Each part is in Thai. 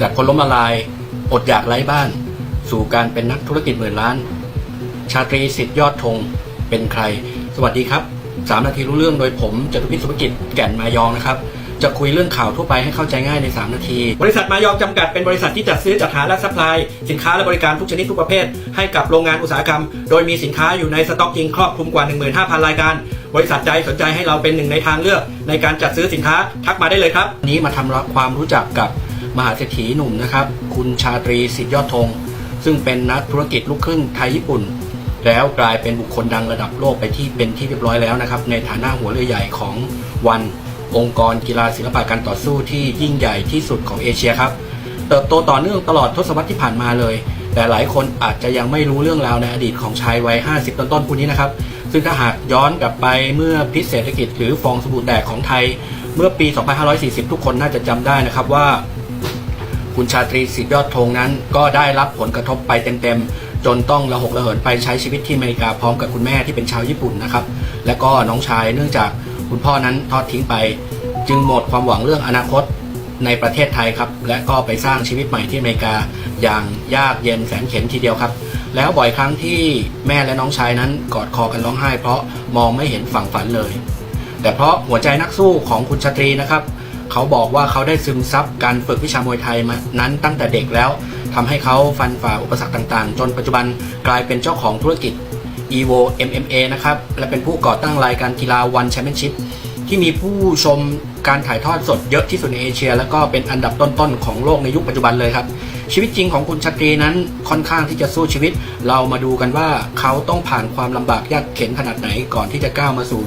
จากคนล้มละลาย อดอยากไร้บ้าน สู่การเป็นนักธุรกิจหมื่นล้าน ชาตรีสิทธิยอดธงเป็นใคร สวัสดีครับสามนาทีรู้เรื่องโดยผมจตุพิษสุภกิจแก่นมายองนะครับจะคุยเรื่องข่าวทั่วไปให้เข้าใจง่ายใน 3 นาที บริษัทมายองจำกัดเป็นบริษัทที่จัดซื้อจัดหาและซัพพลายสินค้าและบริการทุกชนิดทุกประเภท ให้กับโรงงานอุตสาหกรรม โดยมีสินค้าอยู่ในสต็อกจริงครอบคลุมกว่า 15,000 รายการ บริษัทใดสนใจให้เราเป็นหนึ่งในทางเลือก ในการจัดซื้อสินค้าทักมาได้เลยครับ นี้มาทำความรู้จักกับ มหาเศรษฐีหนุ่มนะครับ คุณชาตรีสิทธยอดธงซึ่งเป็นนักธุรกิจลูกครึ่งไทยญี่ปุ่น แล้วกลายเป็นบุคคลดังระดับโลกไปที่เป็นที่เรียบร้อยแล้วนะครับ ในฐานะหัวเรือใหญ่ของวันองค์กรกีฬาศิลปะการต่อสู้ที่ยิ่งใหญ่ที่สุดของเอเชียครับ เติบโตต่อเนื่องตลอดทศวรรษที่ผ่านมาเลย แต่หลายคนอาจจะยังไม่รู้เรื่องราวในอดีตของชายวัย 50 ต้นๆผู้นี้นะครับ ซึ่งถ้าหากย้อนกลับไปเมื่อพิษเศรษฐกิจหรือฟองสบู่แดกของไทย เมื่อปี 2540 ทุกคนน่าจะจำได้นะครับว่า คุณชาตรีสิทธิยอดธงนั้น ก็ได้รับผลกระทบไปเต็มๆ จนต้องระหกระเหินไปใช้ชีวิตที่อเมริกาพร้อมกับคุณแม่ที่เป็นชาวญี่ปุ่นนะครับ และก็น้องชายเนื่องจากคุณพ่อนั้นทอดทิ้งไป จึงหมดความหวังเรื่องอนาคตในประเทศไทยครับ และก็ไปสร้างชีวิตใหม่ที่อเมริกาอย่างยากเย็นแสนเข็ญทีเดียวครับ แล้วบ่อยครั้งที่แม่และน้องชายนั้นกอดคอกันร้องไห้ เพราะมองไม่เห็นฝั่งฝันเลย แต่เพราะหัวใจนักสู้ของคุณชาตรีนะครับ เขาบอกว่าเขาได้ซึมซับการฝึกวิชามวยไทยมานั้นตั้งแต่เด็กแล้วทำให้เขาฟันฝ่าอุปสรรคต่างๆ จนปัจจุบันกลายเป็นเจ้าของธุรกิจ evo MMA นะครับและเป็นผู้ก่อตั้งรายการกีฬา One Championship ที่มีผู้ชมการถ่ายทอดสดเยอะที่สุดในเอเชีย แล้วก็เป็นอันดับต้นๆของโลกในยุคปัจจุบันเลยครับ ชีวิตจริงของคุณชาตรีนั้นค่อนข้างที่จะสู้ชีวิต เรามาดูกันว่าเขาต้องผ่านความลำบากยากเข็นขนาดไหนก่อนที่จะก้าวมาสู่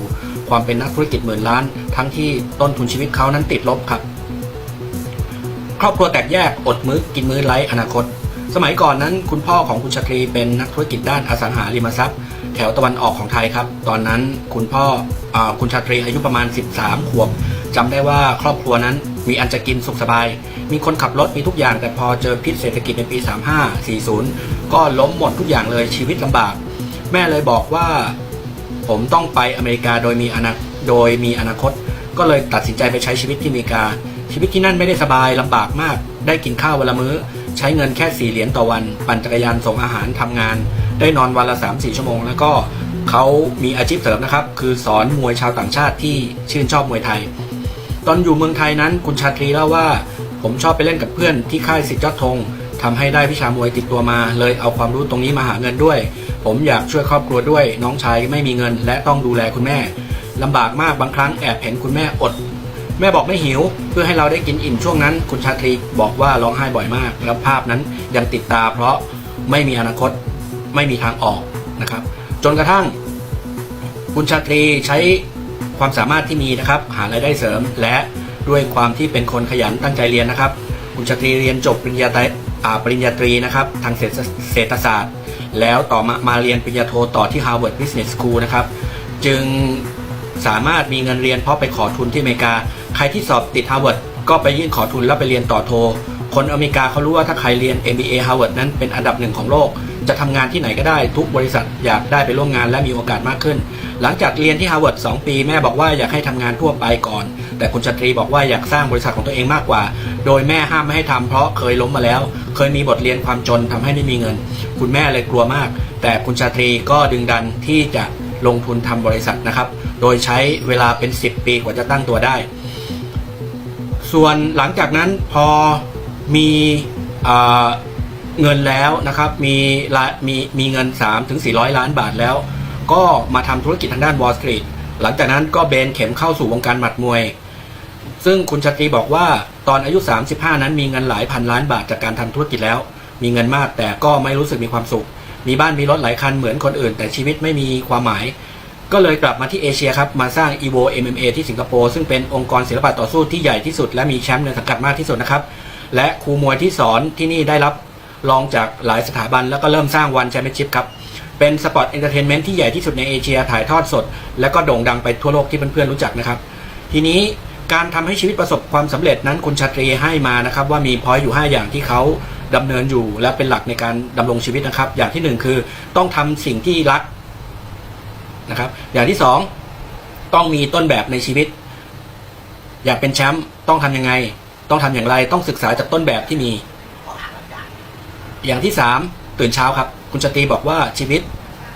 ความเป็นนักธุรกิจหมื่นล้าน ทั้งที่ต้นทุนชีวิตเขานั้นติดลบครับ ครอบครัวแตกแยกอดมื้อกินมื้อไร้อนาคต สมัยก่อนนั้น คุณพ่อของคุณชาตรีเป็นนักธุรกิจด้านอสังหาริมทรัพย์ แถวตะวันออกของไทยครับ ตอนนั้นคุณพ่ออคุณชาตรีอายุประมาณ 13 ขวบจำได้ว่าครอบครัวนั้นมีอันจะกินสุขสบาย มีคนขับรถมีทุกอย่าง แต่พอเจอพิษเศรษฐกิจในปี 35 40 ก็ล้มหมดทุกอย่างเลยชีวิตลำบาก แม่เลยบอกว่า ผมต้องไปอเมริกาโดยมีอนาโดยมีอนาคต ก็เลยตัดสินใจไปใช้ชีวิตที่อเมริกา ชีวิตที่นั่นไม่ได้สบายลำบากมาก ได้กินข้าววันละมื้อ ใช้เงินแค่สี่เหรียญต่อวัน ปั่นจักรยานส่งอาหารทำงาน ได้นอนวันละ3 4ชั่วโมง แล้วก็เขามีอาชีพเสริมนะครับ คือสอนมวยชาวต่างชาติที่ชื่นชอบมวยไทย ตอนอยู่เมืองไทยนั้นคุณชาตรีเล่าว่า ผมชอบไปเล่นกับเพื่อนที่ค่ายสิทธิยอดธงทำให้ได้วิชามวยติดตัวมา เลยเอาความรู้ตรงนี้มาหาเงินด้วย ผมอยากช่วยครอบครัวด้วย น้องชายไม่มีเงิน และต้องดูแลคุณแม่ลำบากมากบางครั้งแอบเห็นคุณแม่อด แม่บอกไม่หิว เพื่อให้เราได้กินอิ่มช่วงนั้น คุณชาตรีบอกว่าร้องไห้บ่อยมาก แล้วภาพนั้นยังติดตา เพราะไม่มีอนาคตไม่มีทางออกนะครับ จนกระทั่ง คุณชาตรีใช้ความสามารถที่มีนะครับ หารายได้เสริม และด้วยความที่เป็นคนขยันตั้งใจเรียนนะครับ คุณชาตรีเรียนจบปริญญาตรีปริญญาตรีนะครับ ทางเศรษฐศาสตร์ แล้วต่อมามาเรียนปริญญาโทต่อที่ Harvard Business School นะครับ จึงสามารถมีเงินเรียนเพราะไปขอทุนที่อเมริกา ใครที่สอบติด Harvard ก็ไปยื่นขอทุนแล้วไปเรียนต่อโท คนอเมริกาเขารู้ว่าถ้าใครเรียน MBA Harvard นั้นเป็นอันดับหนึ่งของโลก จะทำงานที่ไหนก็ได้ทุกบริษัทอยากได้ไปร่วมงานและมีโอกาสมากขึ้น หลังจากเรียนที่ Harvard 2 ปีแม่บอกว่าอยากให้ทำงานทั่วไปก่อน แต่คุณชาตรีบอกว่าอยากสร้างบริษัทของตัวเองมากกว่า โดยแม่ห้ามไม่ให้ทำเพราะเคยล้มมาแล้ว เคยมีบทเรียนความจนทำให้ไม่มีเงิน คุณแม่เลยกลัวมาก แต่คุณชาตรีก็ดึงดันที่จะลงทุนทำบริษัทนะครับ โดยใช้เวลาเป็น 10 ปีกว่าจะตั้งตัวได้ ส่วนหลังจากนั้นพอมีเอเงินแล้วนะครับ มีมีมีเงิน 3 ถึง 400 ล้านบาทแล้ว ก็มาทำธุรกิจทางด้าน Wall Street หลังจากนั้นก็เบนเข็มเข้าสู่วงการหมัดมวย ซึ่งคุณชาตรีบอกว่าตอนอายุ 35 นั้นมีเงินหลายพันล้านบาทจากการทำธุรกิจแล้ว มีเงินมากแต่ก็ไม่รู้สึกมีความสุข มีบ้านมีรถหลายคันเหมือนคนอื่น แต่ชีวิตไม่มีความหมาย ก็เลยกลับมาที่เอเชียครับมาสร้าง evo MMA ที่สิงคโปร์ซึ่งเป็นองค์กรศิลปะต่อสู้ที่ใหญ่ที่สุด และมีแชมป์ในสังกัดมากที่สุดนะครับและครูมวยที่สอนที่นี่ได้รับรองจากหลายสถาบัน แล้วก็เริ่มสร้างวันแชมเปี้ยนชิพครับเป็นสปอร์ตเอนเตอร์เทนเมนต์ที่ใหญ่ที่สุดในเอเชียถ่ายทอดสด และก็โด่งดังไปทั่วโลกที่เพื่อนๆรู้จักนะครับ ทีนี้ การทำให้ชีวิตประสบความสำเร็จนั้นคุณชาตรีให้มานะครับ ว่ามีพอยต์อยู่ 5 อย่างที่เขาดำเนินอยู่และเป็นหลักในการดำรงชีวิตนะครับ อย่างที่หนึ่งคือต้องทำสิ่งที่รักนะครับ อย่างที่สองต้องมีต้นแบบในชีวิต อยากเป็นแชมป์ต้องทำยังไง ต้องทำอย่างไรต้องศึกษาจากต้นแบบที่มี อย่างที่สามตื่นเช้าครับ คุณชตรีบอกว่าชีวิต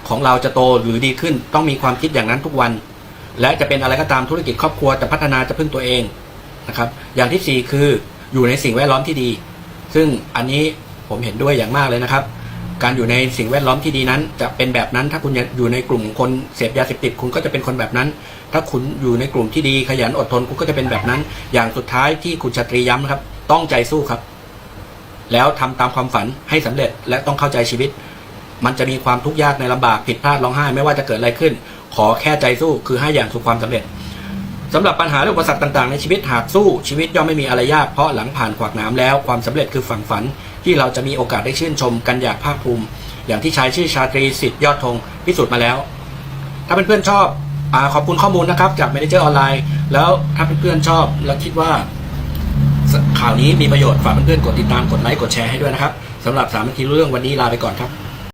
ของเราจะโตหรือดีขึ้น ต้องมีความคิดอย่างนั้นทุกวัน และจะเป็นอะไรก็ตามธุรกิจครอบครัวจะพัฒนาจะพึ่งตัวเองนะครับ อย่างที่สี่คืออยู่ในสิ่งแวดล้อมที่ดี ซึ่งอันนี้ผมเห็นด้วยอย่างมากเลยนะครับ การอยู่ในสิ่งแวดล้อมที่ดีนั้น จะเป็นแบบนั้น ถ้าคุณอยู่ในกลุ่มคนเสพยาเสพติดคุณก็จะเป็นคนแบบนั้น ถ้าคุณอยู่ในกลุ่มที่ดีขยันอดทนคุณก็จะเป็นแบบนั้น อย่างสุดท้ายที่คุณชาตรีย้ำครับต้องใจสู้ครับ แล้วทำตามความฝันให้สำเร็จและต้องเข้าใจชีวิต มันจะมีความทุกข์ยากในลำบากผิดพลาดร้องไห้ไม่ว่าจะเกิดอะไรขึ้น ขอแค่ใจสู้คือให้อย่างสู่ความสำเร็จสำหรับปัญหาและอุปสรรคต่างๆ ในชีวิตหากสู้ชีวิตย่อมไม่มีอะไรยากเพราะหลังผ่านขวากน้ำแล้วความสำเร็จคือฝั่งฝัน ที่เราจะมีโอกาสได้ชื่นชมกันอย่างภาคภูมิ อย่างที่ชายชื่อชาตรีสิทธิ์ยอดธงพิสูจน์มาแล้ว ถ้าเพื่อนๆชอบอขอบคุณข้อมูลนะครับจาก Manager ออนไลน์แล้วถ้าเพื่อนๆชอบแล้วคิดว่าข่าวนี้มีประโยชน์ฝากเพื่อนๆกดติดตามกดไลค์กดแชร์ให้ด้วยนะครับสำหรับสามนาทีรู้เรื่องวันนี้ลาไปก่อนครับ